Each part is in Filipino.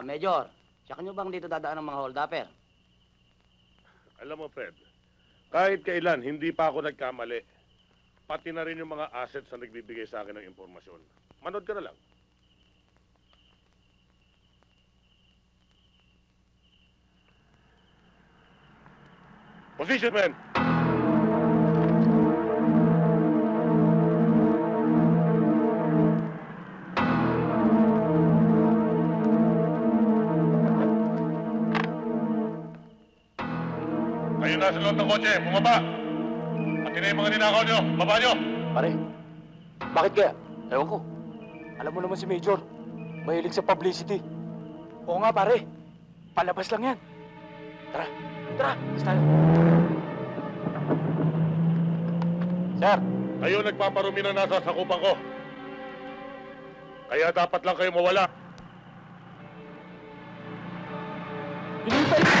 Ah, Major, tsaka nyo bang dito dadaan ng mga hold-upper? Alam mo, Fred, kahit kailan, hindi pa ako nagkamali. Pati na rin yung mga assets na nagbibigay sa akin ng impormasyon. Manood ka na lang. Position, man! Kayo nasa loob ng kotse, bumaba! Pati na yung mga ninakaw nyo, baba nyo! Pare, bakit kaya? Ewan ko. Alam mo naman si Major, mahilig sa publicity. Oo nga pare, palabas lang yan. Tara, tara, alis tayo. Sir, Kayo nagpaparumi na nasa sakupan ko. Kaya dapat lang kayo mawala. Hinihintay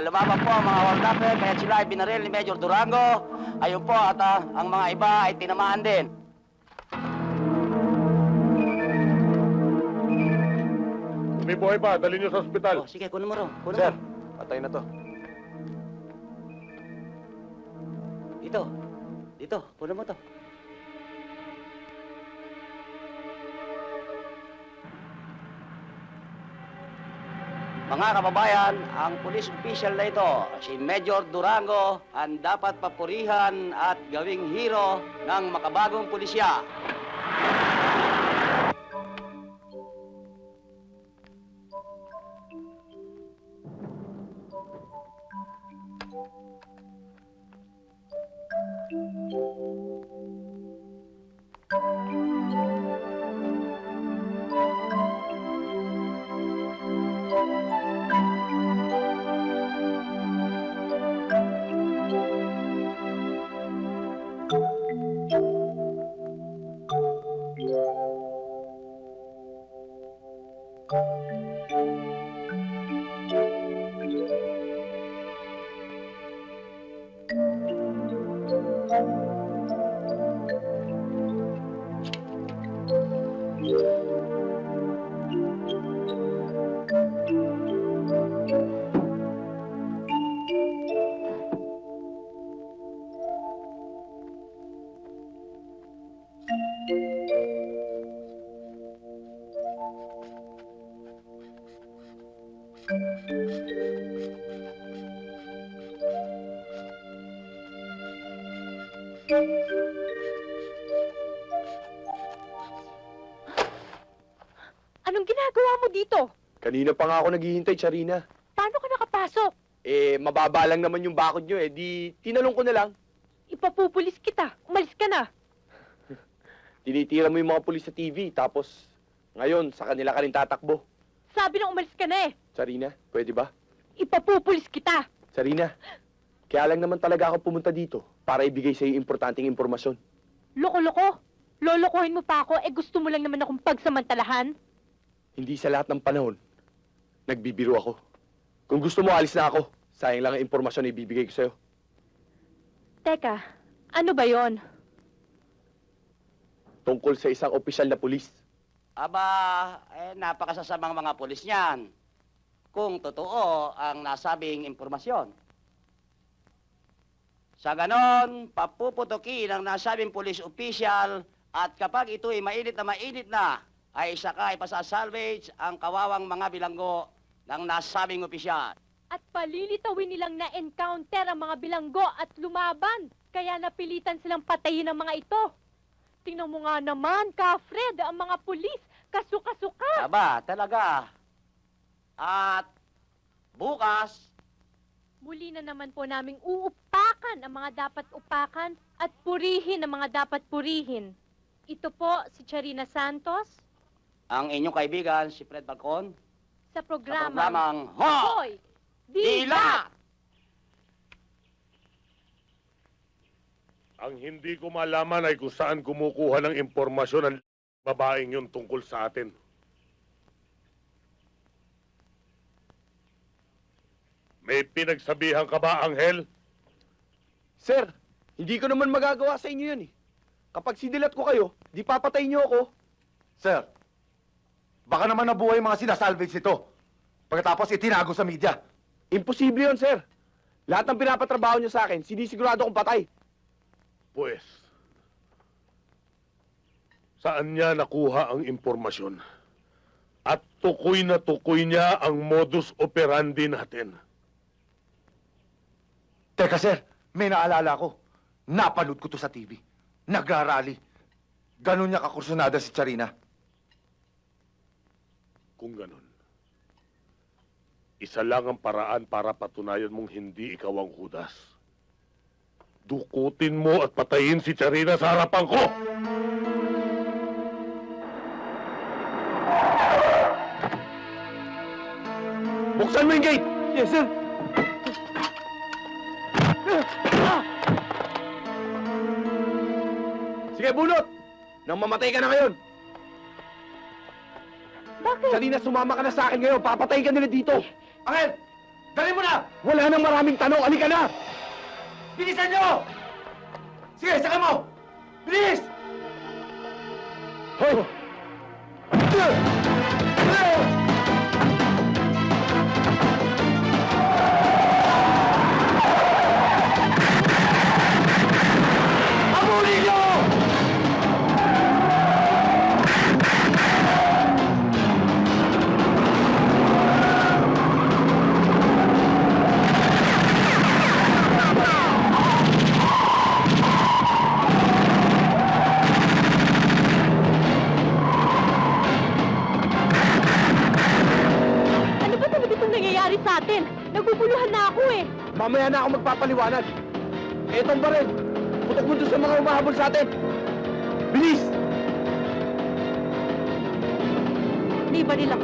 ah, lumabang po ang mga hold-upper, kaya sila ay binaril ni Major Durango. Ayun po, at ah, ang mga iba ay tinamaan din. May buhay pa, dali nyo sa ospital. Oh, sige, kunin mo ro. Kunin Sir, mo. patay na to. Dito. Dito, kunin mo to. Mga kababayan, ang police official na ito, si Major Durango, ang dapat papurihan at gawing hero ng makabagong pulisya. Anong ginagawa mo dito? Kanina pa nga ako naghihintay, Charina. Paano ka nakapasok? Eh, mababa lang naman yung bakod nyo eh. Di, tinanong ko na lang. Ipapupulis kita. Umalis ka na. Tinitira mo yung mga pulis sa TV, tapos ngayon, sa kanila ka rin tatakbo. Sabi na umalis ka na eh. Sarina, pwede ba? Ipapupulis kita. Sarina, kaya lang naman talaga ako pumunta dito para ibigay sa iyo importanteng impormasyon. Loko-loko. Lolokohin mo pa ako, eh gusto mo lang naman akong pagsamantalahan. Hindi sa lahat ng panahon, nagbibiro ako. Kung gusto mo, alis na ako. Sayang lang ang impormasyon na ibibigay ko sa'yo. Teka, ano ba yon? Tungkol sa isang opisyal na pulis. Aba, eh, napakasasamang mga pulis niyan. Kung totoo ang nasabing impormasyon. Sa ganon, papuputukin ang nasabing police official at kapag ito'y mainit na mainit na, ay saka ipasasalvage ang kawawang mga bilanggo ng nasabing opisyal. At palilitawin nilang na-encounter ang mga bilanggo at lumaban. Kaya napilitan silang patayin ang mga ito. Tingnan mo nga naman, Ka-Fred, ang mga pulis, kasuka-suka. Aba, talaga. At bukas, Muli na naman po naming uupakan ang mga dapat upakan at purihin ang mga dapat purihin. Ito po si Charina Santos ang inyong kaibigan, si Fred Balcon, sa sa programang programang Ho! Hoy! Dilat! Ang hindi ko malaman ay kung saan kumukuha ng impormasyon ang babaeng yun tungkol sa atin. May pinagsabihan ka ba, Anghel? Sir, hindi ko naman magagawa sa inyo yun eh. Kapag sidilat ko kayo, di papatay niyo ako. Sir, baka naman nabuhay yung mga sinasalvage nito. Pagkatapos itinago sa media. Imposible yun, sir. Lahat ng pinapatrabaho niyo sa akin, sinisigurado kong patay. Pues, saan niya nakuha ang impormasyon? At tukoy na tukoy niya ang modus operandi natin. Teka sir, may naalala ko. Napanood ko to sa TV. Nagrarally. Ganon niya kakursunada si Charina. Kung ganun, isa lang ang paraan para patunayan mong hindi ikaw ang Judas. Dukutin mo at patayin si Charina sa harapan ko! Buksan mo yung gate! Yes, sir. Sige, bunot! Nang mamatay ka na ngayon. Bakit? Sarina, sumama ka na sa akin ngayon. Papatayin ka nila dito. Angel! Dali mo na! Wala nang maraming tanong. Alika na! Bilisan niyo! Sige, saka mo! Naguguluhan na ako eh. Mamaya na ako magpapaliwanag. Etong ba rin? Putok mo doon sa mga umahabol sa atin. Bilis! Di ba nila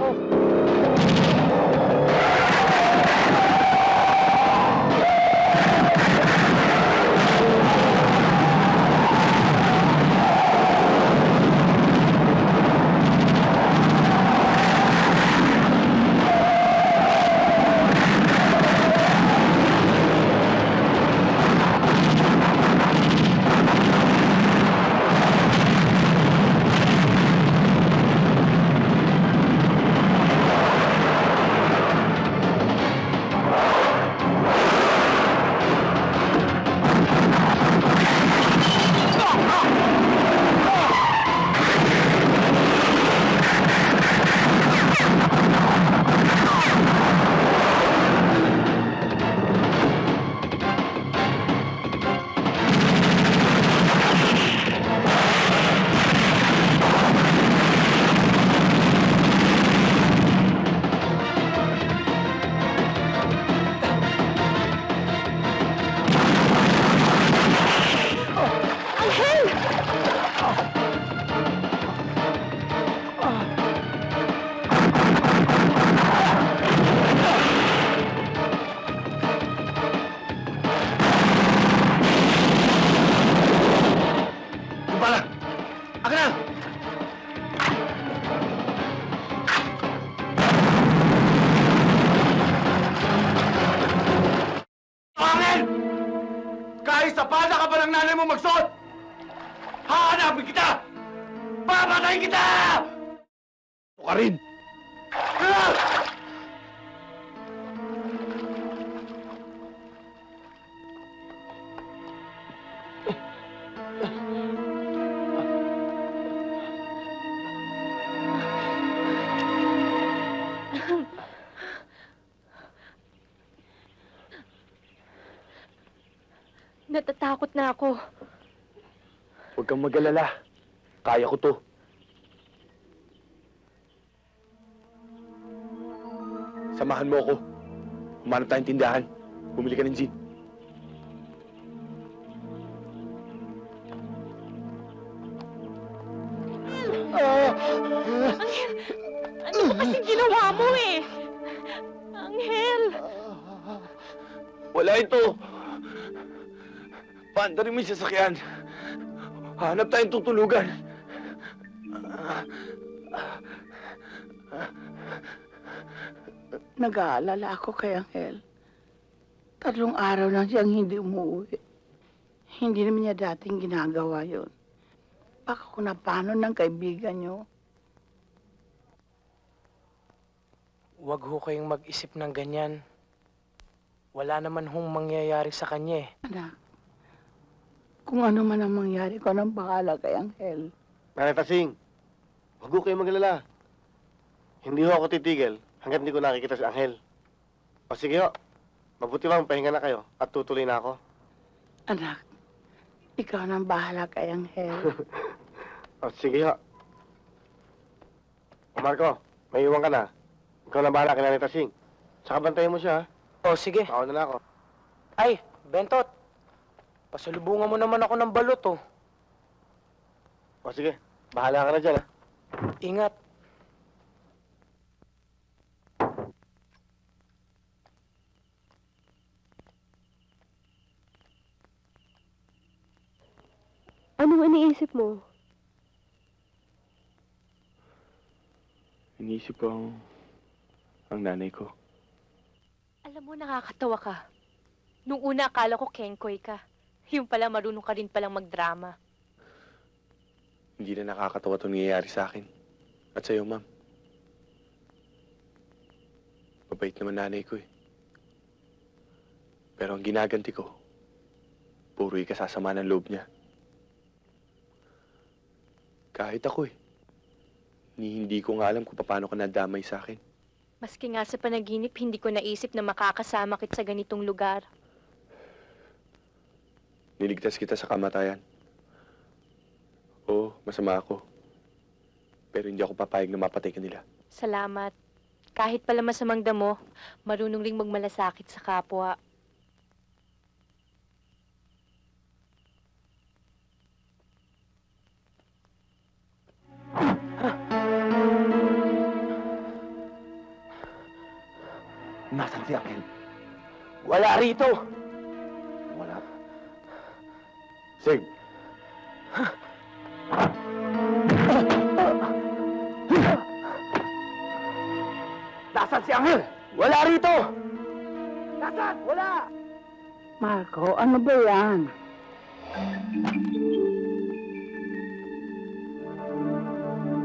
Natatakot na ako. Huwag kang mag-alala. Kaya ko to. Samahan mo ako. Humanap tayong tindahan. Bumili ka ng gin. Ano ba kasing ginawa mo eh? Anghel! Wala ito. Paandarin mo yung sasakyan. Hanap tayong tutulugan. Nag-aalala ako kay Angel. Tatlong araw na siyang hindi umuwi. Hindi naman niya dating ginagawa yon. Baka kung napano ng kaibigan niyo. Huwag ho kayong mag-isip ng ganyan. Wala naman hong mangyayari sa kanya eh. Anak, kung ano man ang mangyari ko, anong bahala kay Angel? Nanay Tasing, huwag ko kayo maglala. Hindi ho ako titigil hanggat hindi ko nakikita si Angel. O sige ho, mabuti bang pahinga na kayo at tutuloy na ako. Anak, ikaw nang bahala kay Angel. O sige ho. O Marco, may iwan ka na. Ikaw na bahala kay Nanay Tasing. Saka bantayan mo siya, ha? O sige. Ako na ako. Ay, Bentot. Pasalubungan mo naman ako ng balot oh. O sige, bahala ka na dyan, ha? Ingat. Anong iniisip mo? Inisip ko ang, ang nanay ko. Alam mo, nakakatawa ka. Nung una, akala ko kengkoy ka. Yung pala, marunong ka rin palang magdrama. Hindi na nakakatawa itong nangyayari sa akin. At sa'yo, ma'am. Mabait naman nanay ko eh. Pero ang ginaganti ko, puro ikasasama ng loob niya. Kahit ako eh. Ni hindi ko nga alam kung paano ka nadamay sa akin. Maski nga sa panaginip, hindi ko naisip na makakasama kit sa ganitong lugar. Niligtas kita sa kamatayan. Oo, masama ako. Pero hindi ako papayag na mapatay ka nila. Salamat. Kahit pala masamang damo, marunong ring magmalasakit sa kapwa. Wala rito. Wala. Sig! Nasaan si Angel? Wala rito. Nasaan? Wala. Marco, ano ba yan?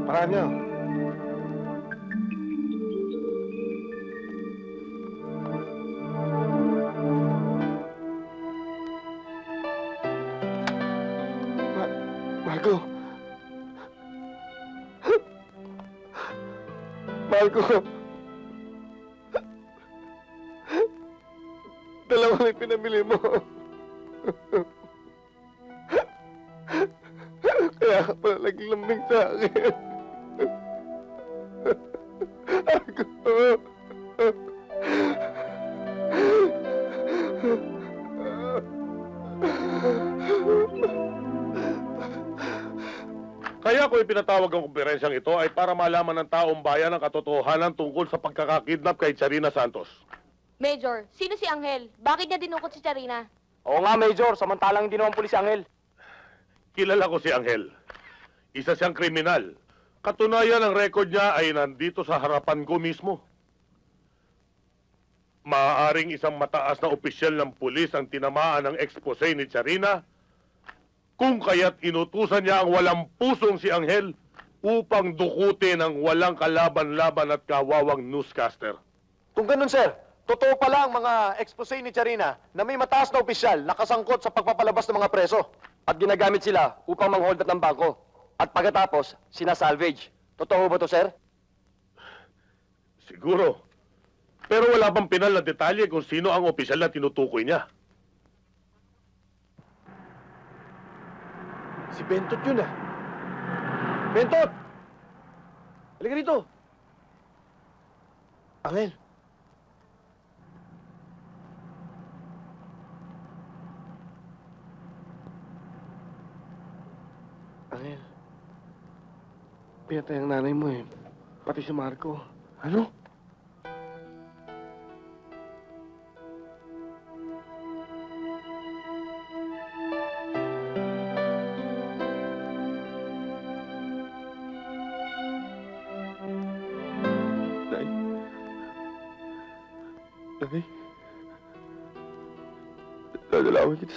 Paraan niyo. Marco. Dalawang yung pinamili mo. Taong bayan ang katotohanan tungkol sa pagkakakidnap kay Charina Santos. Major, sino si Angel? Bakit niya dinukot si Charina? Oo nga, Major. Samantalang hindi naman pulis si Angel. Kilala ko si Angel. Isa siyang kriminal. Katunayan ang record niya ay nandito sa harapan ko mismo. Maaaring isang mataas na opisyal ng pulis ang tinamaan ng expose ni Charina kung kaya't inutusan niya ang walang pusong si Angel upang dukutin ang walang kalaban-laban at kawawang newscaster. Kung ganun, sir, totoo pala ang mga expose ni Charina na may mataas na opisyal na kasangkot sa pagpapalabas ng mga preso. At ginagamit sila upang manghold up ng bangko. At pagkatapos, sinasalvage. Totoo ba to, sir? Siguro. Pero wala bang pinal na detalye kung sino ang opisyal na tinutukoy niya. Si Bentot yun ah. Bentot! Halika rito. Angel. Angel. Pinatay ang nanay mo eh. Pati si Marco. Ano?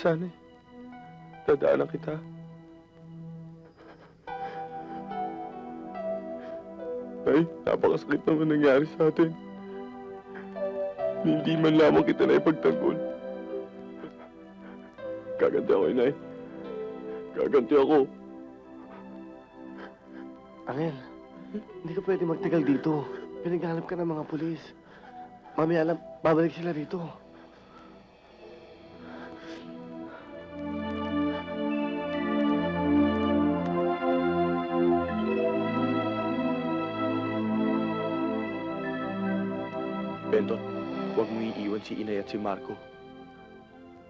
Sana eh. Dadaanan kita. Ay, napakasakit naman nangyari sa atin. Hindi man lamang kita na ipagtanggol. Gaganti ako, inay. Gaganti ako. Angel, hindi ka pwede magtagal dito. Pinaghanap ka ng mga pulis. Mami, alam, babalik sila rito. Benton, huwag mo iiwan si Inay at si Marco.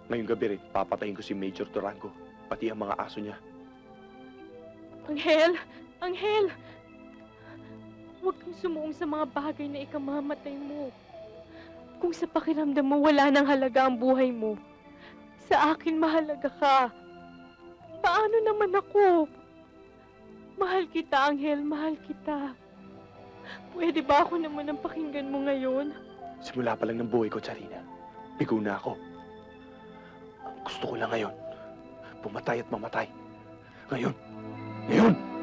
Ngayong gabi rin, papatayin ko si Major Durango, pati ang mga aso niya. Anghel! Anghel! Huwag kang sumuong sa mga bagay na ikamamatay mo. Kung sa pakiramdam mo wala nang halaga ang buhay mo, sa akin mahalaga ka. Paano naman ako? Mahal kita, Anghel. Mahal kita. Pwede ba ako naman ang pakinggan mo ngayon? Simula pa lang ng buhay ko, Charina. Bigo na ako. Gusto ko lang ngayon, pumatay at mamatay. Ngayon, ngayon!